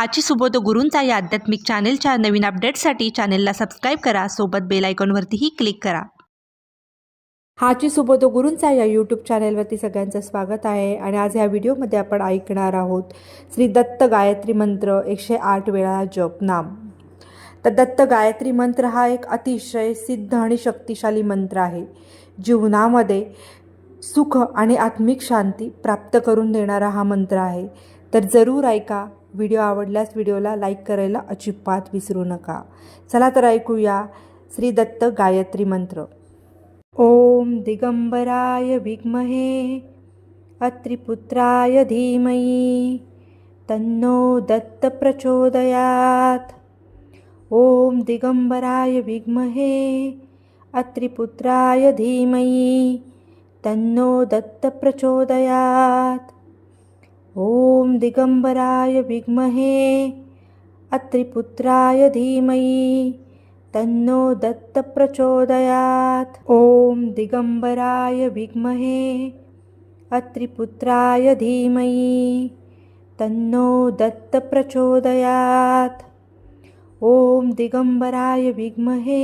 हाची सुबोध गुरूंचा या आध्यात्मिक चॅनेलच्या नवीन अपडेट्ससाठी चॅनेलला सबस्क्राईब करा. सोबत बेल आयकॉनवरतीही क्लिक करा. हाची सुबोध गुरूंचा या यूट्यूब चॅनेलवरती सगळ्यांचं स्वागत आहे. आणि आज या व्हिडिओमध्ये आपण ऐकणार आहोत श्री दत्त गायत्री मंत्र एकशे आठ वेळा जप नाम. तर दत्त गायत्री मंत्र हा एक अतिशय सिद्ध आणि शक्तिशाली मंत्र आहे. जीवनामध्ये सुख आणि आत्मिक शांती प्राप्त करून देणारा हा मंत्र आहे. तर जरूर ऐका. व्हिडिओ आवडल्यास व्हिडिओला लाईक करायला अजिबात विसरू नका. चला तर ऐकूया श्री दत्त गायत्री मंत्र. ओम दिगंबराय विग्महे अत्रिपुत्राय धीमयी तन्नो दत्त प्रचोदयात. ओम दिगंबराय विग्महे अत्रिपुत्राय धीमयी तन्नो दत्त प्रचोदयात. ॐ दिगम्बराय विद्महे अत्रिपुत्राय धीमहि तन्नो दत्त प्रचोदयात् ॐ दिगम्बराय विद्महे अत्रिपुत्राय धीमहि तन्नो दत्त प्रचोदयात् ॐ दिगम्बराय विद्महे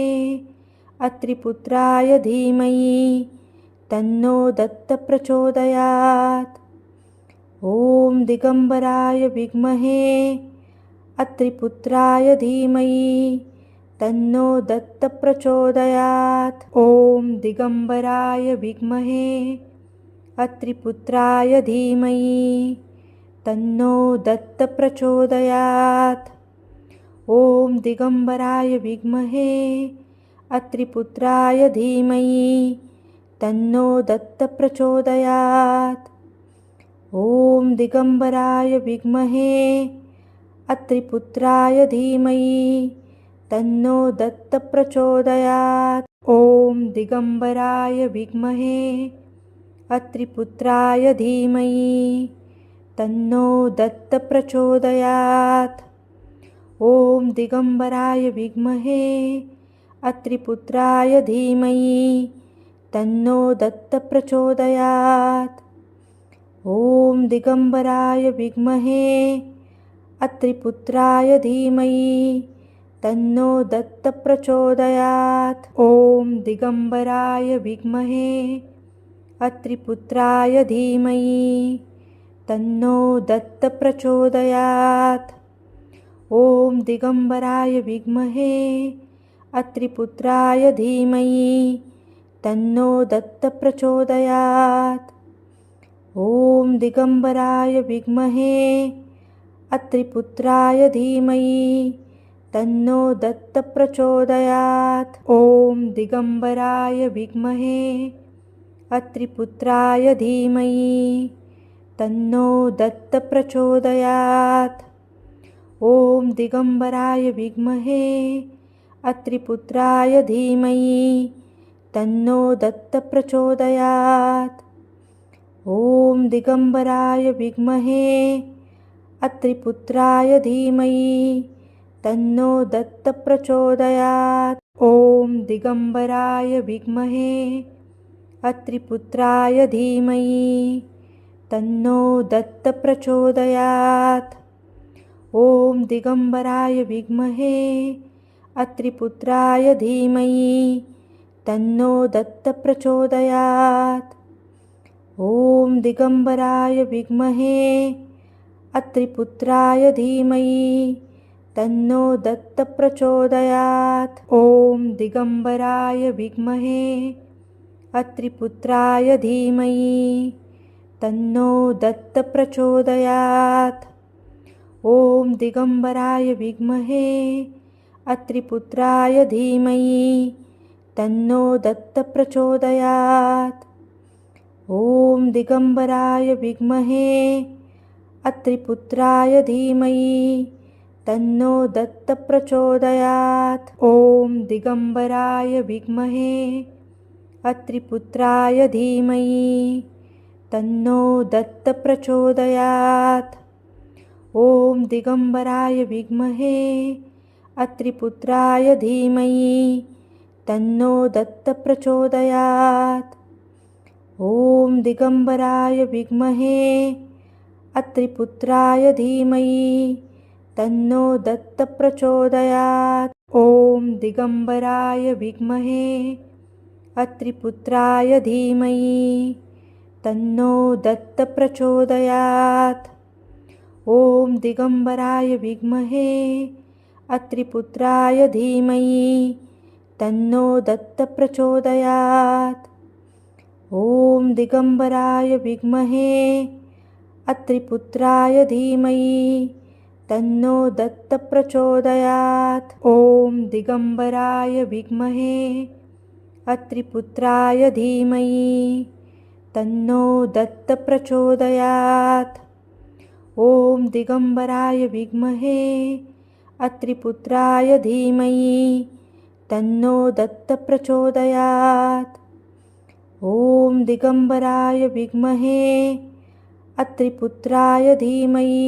अत्रिपुत्राय धीमहि तन्नो दत्त प्रचोदयात् ॐ दिगम्बराय विद्महे अत्रिपुत्राय धीमहि तन्नो दत्त प्रचोदयात् ॐ दिगम्बराय विद्महे अत्रिपुत्राय धीमहि तन्नो दत्त प्रचोदयात् ॐ दिगम्बराय विद्महे अत्रिपुत्राय धीमहि तन्नो दत्त प्रचोदयात् ॐ दिगम्बराय विद्महे अत्रिपुत्राय धीमहि तन्नो दत्त प्रचोदयात् ॐ दिगम्बराय विद्महे अत्रिपुत्राय धीमहि तन्नो दत्त प्रचोदयात् ॐ दिगम्बराय विद्महे अत्रिपुत्राय धीमहि तन्नो दत्त प्रचोदयात् ॐ दिगम्बराय विद्महे अत्रिपुत्राय धीमहि तन्नो दत्त प्रचोदयात् ॐ दिगम्बराय विद्महे अत्रिपुत्राय धीमहि तन्नो दत्त प्रचोदयात् ॐ दिगम्बराय विद्महे अत्रिपुत्राय धीमहि तन्नो दत्त प्रचोदयात् ॐ दिगम्बराय विद्महे अत्रिपुत्राय धीमहि तन्नो दत्त प्रचोदयात् ॐ दिगम्बराय विद्महे अत्रिपुत्राय धीमहि तन्नो दत्त प्रचोदयात् ॐ दिगम्बराय विद्महे अत्रिपुत्राय धीमहि तन्नो दत्त प्रचोदयात् ॐ दिगम्बराय विद्महे अत्रिपुत्राय धीमहि तन्नो दत्त प्रचोदयात् ॐ दिगम्बराय विद्महे अत्रिपुत्राय धीमहि तन्नो दत्त प्रचोदयात् ॐ दिगम्बराय विद्महे अत्रिपुत्राय धीमहि तन्नो दत्त प्रचोदयात् ॐ दिगम्बराय विद्महे अत्रिपुत्राय धीमहि तन्नो दत्त प्रचोदयात् ॐ दिगम्बराय विद्महे अत्रिपुत्राय धीमहि तन्नो दत्त प्रचोदयात् ॐ दिगम्बराय विद्महे अत्रिपुत्राय धीमहि तन्नो दत्त प्रचोदयात् ॐ दिगम्बराय विद्महे अत्रिपुत्राय धीमहि तन्नो दत्त प्रचोदयात् ॐ दिगम्बराय विद्महे अत्रिपुत्राय धीमहि तन्नो दत्त प्रचोदयात् ॐ दिगम्बराय विद्महे अत्रिपुत्राय धीमहि तन्नो दत्त प्रचोदयात् ॐ दिगम्बराय विद्महे अत्रिपुत्राय धीमहि तन्नो दत्त प्रचोदयात् ॐ दिगम्बराय विद्महे अत्रिपुत्राय धीमहि तन्नो दत्त प्रचोदयात् ॐ दिगम्बराय विद्महे अत्रिपुत्राय धीमहि तन्नो दत्त प्रचोदयात् ॐ दिगम्बराय विद्महे अत्रिपुत्राय धीमहि तन्नो दत्त प्रचोदयात् ॐ दिगम्बराय विद्महे अत्रिपुत्राय धीमहि तन्नो दत्त प्रचोदयात् ॐ दिगम्बराय विद्महे अत्रिपुत्राय धीमहि तन्नो दत्त प्रचोदयात् ॐ दिगम्बराय विद्महे अत्रिपुत्राय धीमहि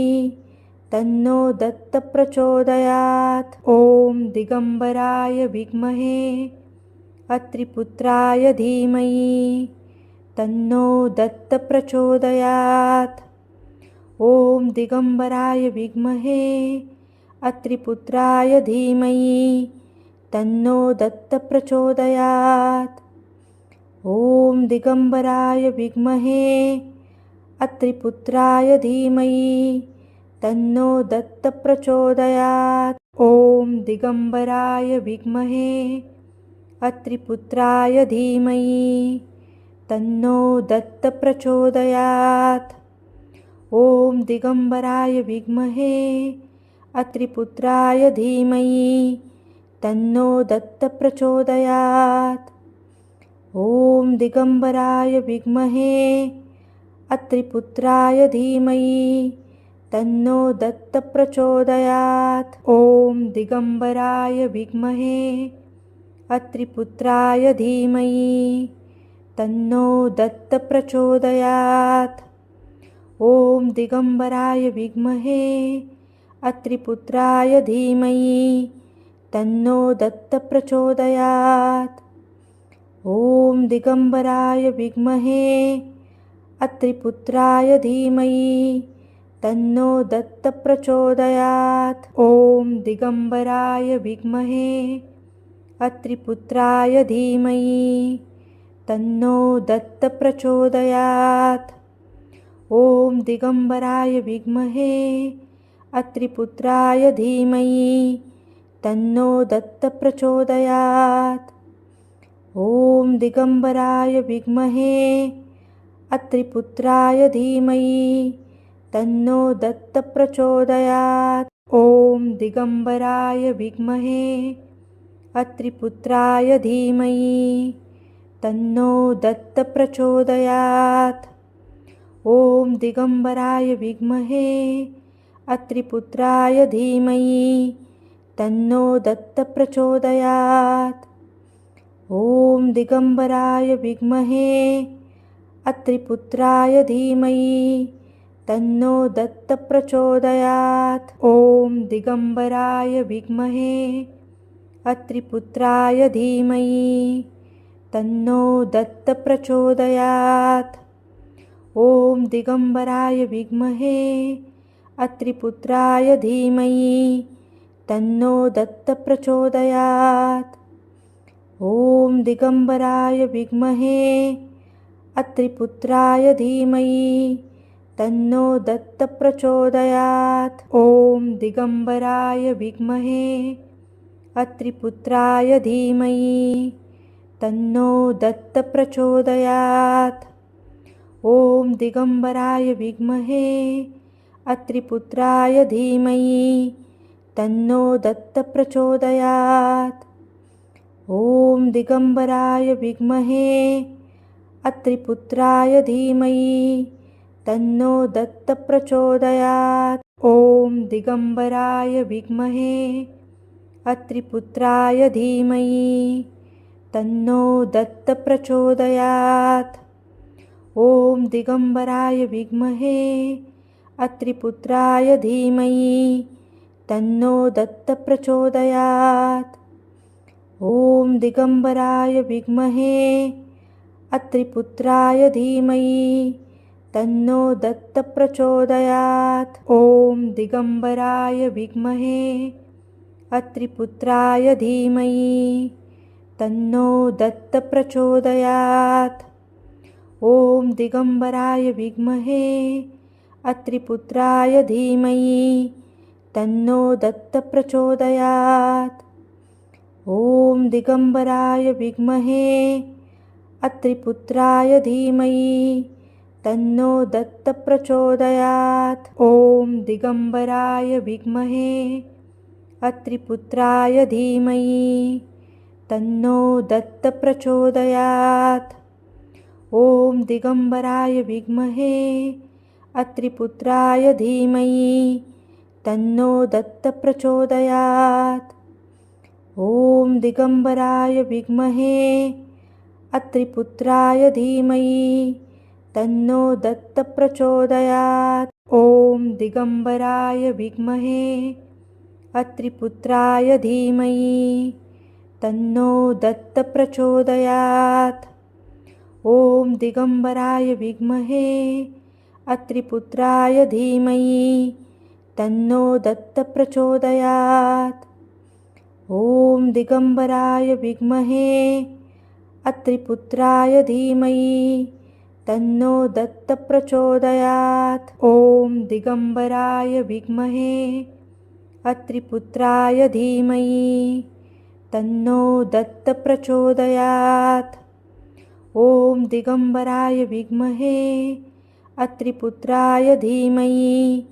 तन्नो दत्त प्रचोदयात् ॐ दिगम्बराय विद्महे अत्रिपुत्राय धीमहि तन्नो दत्त प्रचोदयात् ॐ दिगम्बराय विद्महे अत्रिपुत्राय धीमहि तन्नो दत्त प्रचोदयात् ॐ दिगम्बराय विद्महे अत्रिपुत्राय धीमहि तन्नो दत्त प्रचोदयात् ॐ दिगम्बराय विद्महे अत्रिपुत्राय धीमहि तन्नो दत्त प्रचोदयात् ॐ दिगम्बराय विद्महे अत्रिपुत्राय धीमहि तन्नो दत्त प्रचोदयात् ॐ दिगम्बराय विद्महे अत्रिपुत्राय धीमहि तन्नो दत्तप्रचोदयात् ॐ दिगम्बराय विद्महे अत्रिपुत्राय धीमहि तन्नो दत्तप्रचोदयात् ॐ दिगम्बराय विद्महे अत्रिपुत्राय धीमहि तन्नो दत्तप्रचोदयात् ॐ दिगम्बराय विद्महे अत्रिपुत्राय धीमहि तन्नो दत्त प्रचोदयात् ॐ दिगम्बराय विद्महे अत्रिपुत्राय धीमहि तन्नो दत्त प्रचोदयात् ॐ दिगम्बराय विद्महे अत्रिपुत्राय धीमहि तन्नो दत्त प्रचोदयात् ॐ दिगम्बराय विद्महे अत्रिपुत्राय धीमहि तन्नो दत्त प्रचोदयात् ॐ दिगम्बराय विद्महे अत्रिपुत्राय धीमहि तन्नो दत्त प्रचोदयात् ॐ दिगम्बराय विद्महे अत्रिपुत्राय धीमहि तन्नो दत्त प्रचोदयात् ॐ दिगम्बराय विद्महे अत्रिपुत्राय धीमहि तन्नो दत्त प्रचोदयात् ॐ दिगम्बराय विद्महे अत्रिपुत्राय धीमहि तन्नो दत्त प्रचोदयात् ॐ दिगम्बराय विद्महे अत्रिपुत्राय धीमहि तन्नो दत्त प्रचोदयात् ॐ दिगम्बराय विद्महे अत्रिपुत्राय धीमहि तन्नो दत्त प्रचोदयात् ॐ दिगम्बराय विद्महे अत्रिपुत्राय धीमहि तन्नो दत्त प्रचोदयात् ॐ दिगम्बराय विद्महे अत्रिपुत्राय धीमहि तन्नो दत्त प्रचोदयात् ॐ दिगम्बराय विद्महे अत्रिपुत्राय धीमहि तन्नो दत्त प्रचोदयात् ॐ दिगम्बराय विद्महे अत्रिपुत्राय धीमहि तन्नो दत्त प्रचोदयात् ॐ दिगम्बराय विद्महे अत्रिपुत्राय धीमहि तन्नो दत्त प्रचोदयात् ॐ दिगम्बराय विद्महे अत्रिपुत्राय धीमहि तन्नो दत्त प्रचोदयात् प्रचोदयात् ॐ दिगम्बराय विद्महे अत्रिपुत्राय धीमहि तन्नो दत्त प्रचोदयात् ॐ दिगम्बराय विद्महे अत्रिपुत्राय धीमहि तन्नो दत्त प्रचोदयात् ॐ दिगम्बराय विद्महे अत्रिपुत्राय धीमहि तन्नो दत्त प्रचोदयात् ॐ दिगम्बराय विद्महे अत्रिपुत्राय धीमहि तन्नो दत्त प्रचोदयात् ॐ दिगम्बराय विद्महे अत्रिपुत्राय धीमहि तन्नो दत्त प्रचोदयात् ॐ दिगम्बराय विद्महे अत्रिपुत्राय धीमहि तन्नो दत्त प्रचोदयात् ॐ दिगम्बराय विद्महे अत्रिपुत्राय धीमहि तन्नो दत्त प्रचोदयात् ॐ दिगम्बराय विद्महे अत्रिपुत्राय धीमहि तन्नो दत्त प्रचोदयात् ॐ दिगम्बराय विद्महे अत्रिपुत्राय धीमहि तन्नो दत्त प्रचोदयात् ॐ दिगम्बराय विद्महे अत्रिपुत्राय धीमहि तन्नो दत्त प्रचोदयात् ॐ दिगम्बराय विद्महे अत्रिपुत्राय धीमहि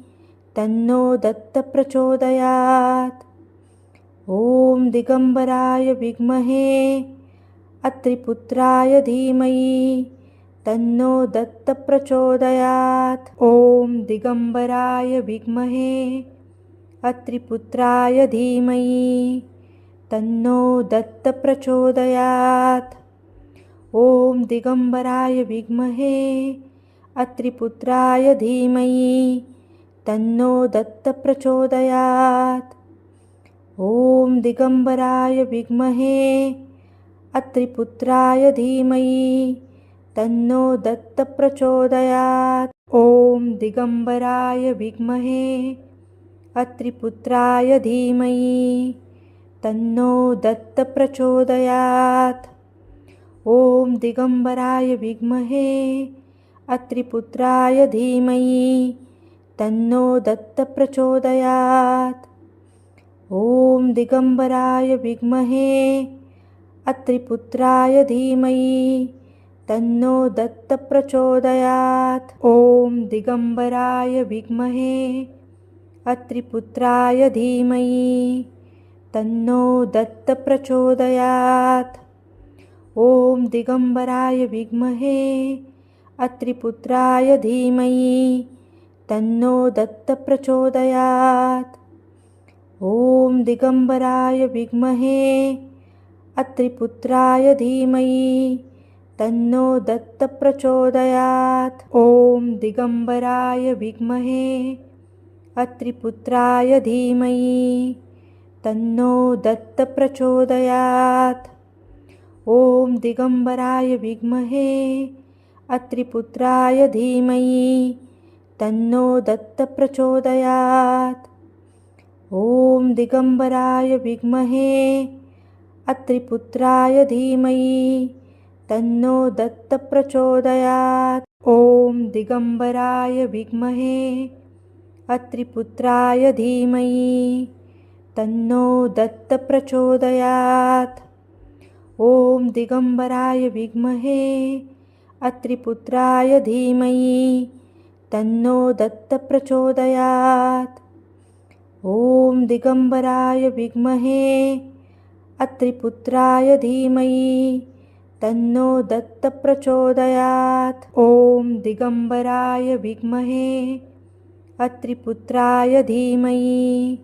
तन्नो दत्त प्रचोदयात् ॐ दिगम्बराय विद्महे अत्रिपुत्राय धीमहि तन्नो दत्त प्रचोदयात् ॐ दिगम्बराय विद्महे अत्रिपुत्राय धीमहि तन्नो दत्त प्रचोदयात् ॐ दिगम्बराय विद्महे अत्रिपुत्राय धीमहि तन्नो दत्त प्रचोदयात् ॐ दिगम्बराय विद्महे अत्रिपुत्राय धीमहि तन्नो दत्त प्रचोदयात् ॐ दिगम्बराय विद्महे अत्रिपुत्राय धीमहि तन्नो दत्त प्रचोदयात् ॐ दिगम्बराय विद्महे अत्रिपुत्राय धीमहि तन्नो दत्त प्रचोदयात् ॐ दिगम्बराय विद्महे अत्रिपुत्राय धीमहि तन्नो दत्त प्रचोदयात् ॐ दिगम्बराय विद्महे अत्रिपुत्राय धीमहि तन्नो दत्त प्रचोदयात् ॐ दिगम्बराय विद्महे अत्रिपुत्राय धीमहि तन्नो दत्त प्रचोदयात् ॐ दिगम्बराय विद्महे अत्रिपुत्राय धीमहि तन्नो दत्त प्रचोदयात् ॐ दिगम्बराय विद्महे अत्रिपुत्राय धीमहि तन्नो दत्त प्रचोदयात् ॐ दिगम्बराय विद्महे अत्रिपुत्राय धीमहि तन्नो दत्त प्रचोदयात् ॐ दिगम्बराय विद्महे अत्रिपुत्राय धीमहि तन्नो दत्त प्रचोदयात् ॐ दिगम्बराय विद्महे अत्रिपुत्राय धीमहि तन्नो दत्त प्रचोदयात् ॐ दिगम्बराय विद्महे अत्रिपुत्राय धीमहि तन्नो दत्त प्रचोदयात् ॐ दिगम्बराय विद्महे अत्रिपुत्राय धीमहि तन्नो दत्त प्रचोदयात् ॐ दिगम्बराय विद्महे अत्रिपुत्राय धीमहि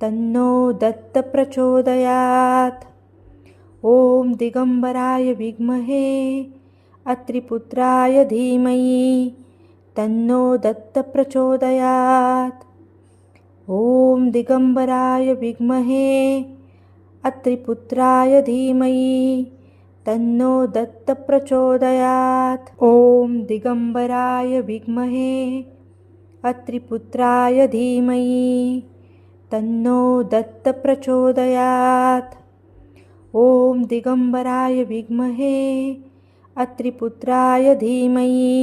तन्नो दत्त प्रचोदयात् ॐ दिगम्बराय विद्महे अत्रिपुत्राय धीमहि तन्नो दत्त प्रचोदयात् ॐ दिगम्बराय विद्महे अत्रिपुत्राय धीमहि तन्नो दत्त प्रचोदयात् ॐ दिगम्बराय विद्महे अत्रिपुत्राय धीमहि तन्नो दत्त प्रचोदयात् ॐ दिगम्बराय विद्महे अत्रिपुत्राय धीमहि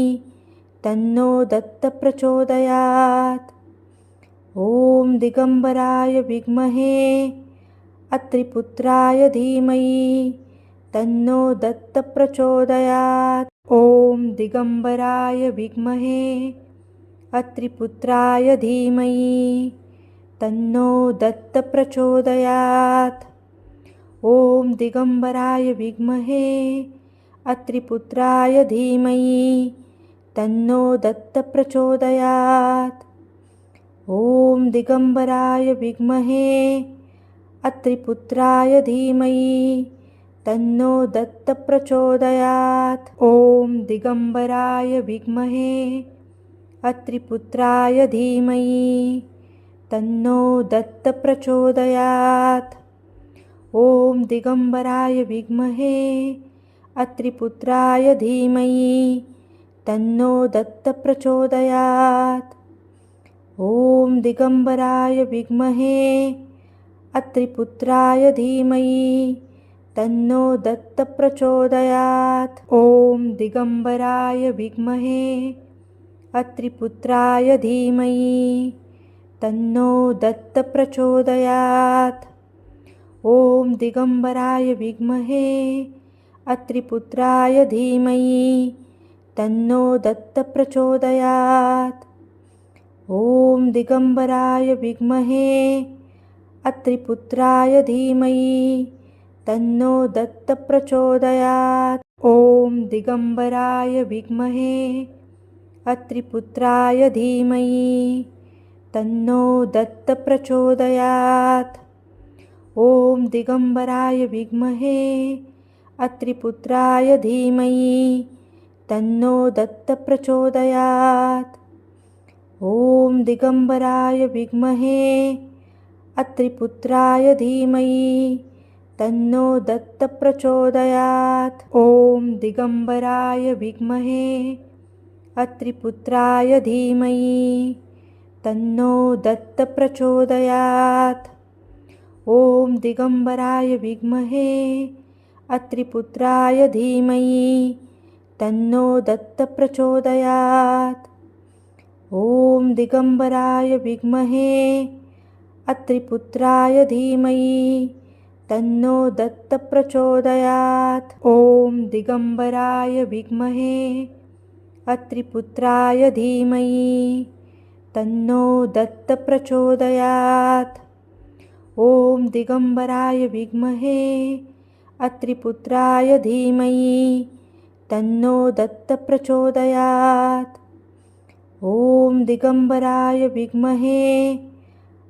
तन्नो दत्त प्रचोदयात् ॐ दिगम्बराय विद्महे अत्रिपुत्राय धीमहि तन्नो दत्त प्रचोदयात् ॐ दिगम्बराय विद्महे अत्रिपुत्राय धीमहि तन्नो दत्त प्रचोदयात् ॐ दिगम्बराय विद्महे अत्रिपुत्राय धीमहि तन्नो दत्त प्रचोदयात् ॐ दिगम्बराय विद्महे अत्रिपुत्राय धीमहि तन्नो दत्त प्रचोदयात् ॐ दिगम्बराय विद्महे अत्रिपुत्राय धीमहि तन्नो दत्त प्रचोदयात् ॐ दिगम्बराय विद्महे अत्रिपुत्राय धीमहि तन्नो दत्त प्रचोदयात् ॐ दिगम्बराय विद्महे अत्रिपुत्राय धीमहि तन्नो दत्त प्रचोदयात्। ॐ दिगम्बराय विद्महे अत्रिपुत्राय धीमहि तन्नो दत्त प्रचोदयात्। ॐ दिगम्बराय विद्महे अत्रिपुत्राय धीमहि तन्नो दत्त प्रचोदयात् ॐ दिगम्बराय विद्महे अत्रिपुत्राय धीमहि तन्नो दत्त प्रचोदयात् ॐ दिगम्बराय विद्महे अत्रिपुत्राय धीमहि तन्नो दत्त प्रचोदयात् ॐ दिगम्बराय विद्महे अत्रिपुत्राय धीमहि तन्नो दत्त प्रचोदयात् ॐ दिगम्बराय विद्महे अत्रिपुत्राय धीमहि तन्नो दत्त प्रचोदयात् ॐ दिगम्बराय विद्महे अत्रिपुत्राय धीमहि तन्नो दत्त प्रचोदयात् ॐ दिगम्बराय विद्महे अत्रिपुत्राय धीमहि तन्नो दत्त प्रचोदयात् ॐ दिगम्बराय विद्महे अत्रिपुत्राय धीमहि तन्नो दत्त प्रचोदयात् ॐ दिगम्बराय विद्महे अत्रिपुत्राय धीमहि तन्नो दत्त प्रचोदयात् ॐ दिगम्बराय विद्महे अत्रिपुत्राय धीमहि तन्नो दत्त प्रचोदयात् ॐ दिगम्बराय विद्महे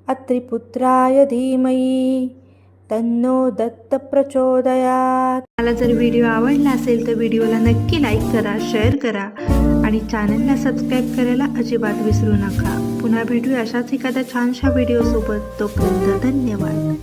अत्रिपुत्राय धीमहि तन्नो दत्त प्रचोदयात. मला जर व्हिडिओ आवडला असेल तर व्हिडिओला नक्की लाईक करा शेअर करा आणि चॅनलला सबस्क्राईब करायला अजिबात विसरू नका. पुन्हा भेटूया अशाच एखाद्या छानशा व्हिडिओसोबत. तोपर्यंत धन्यवाद.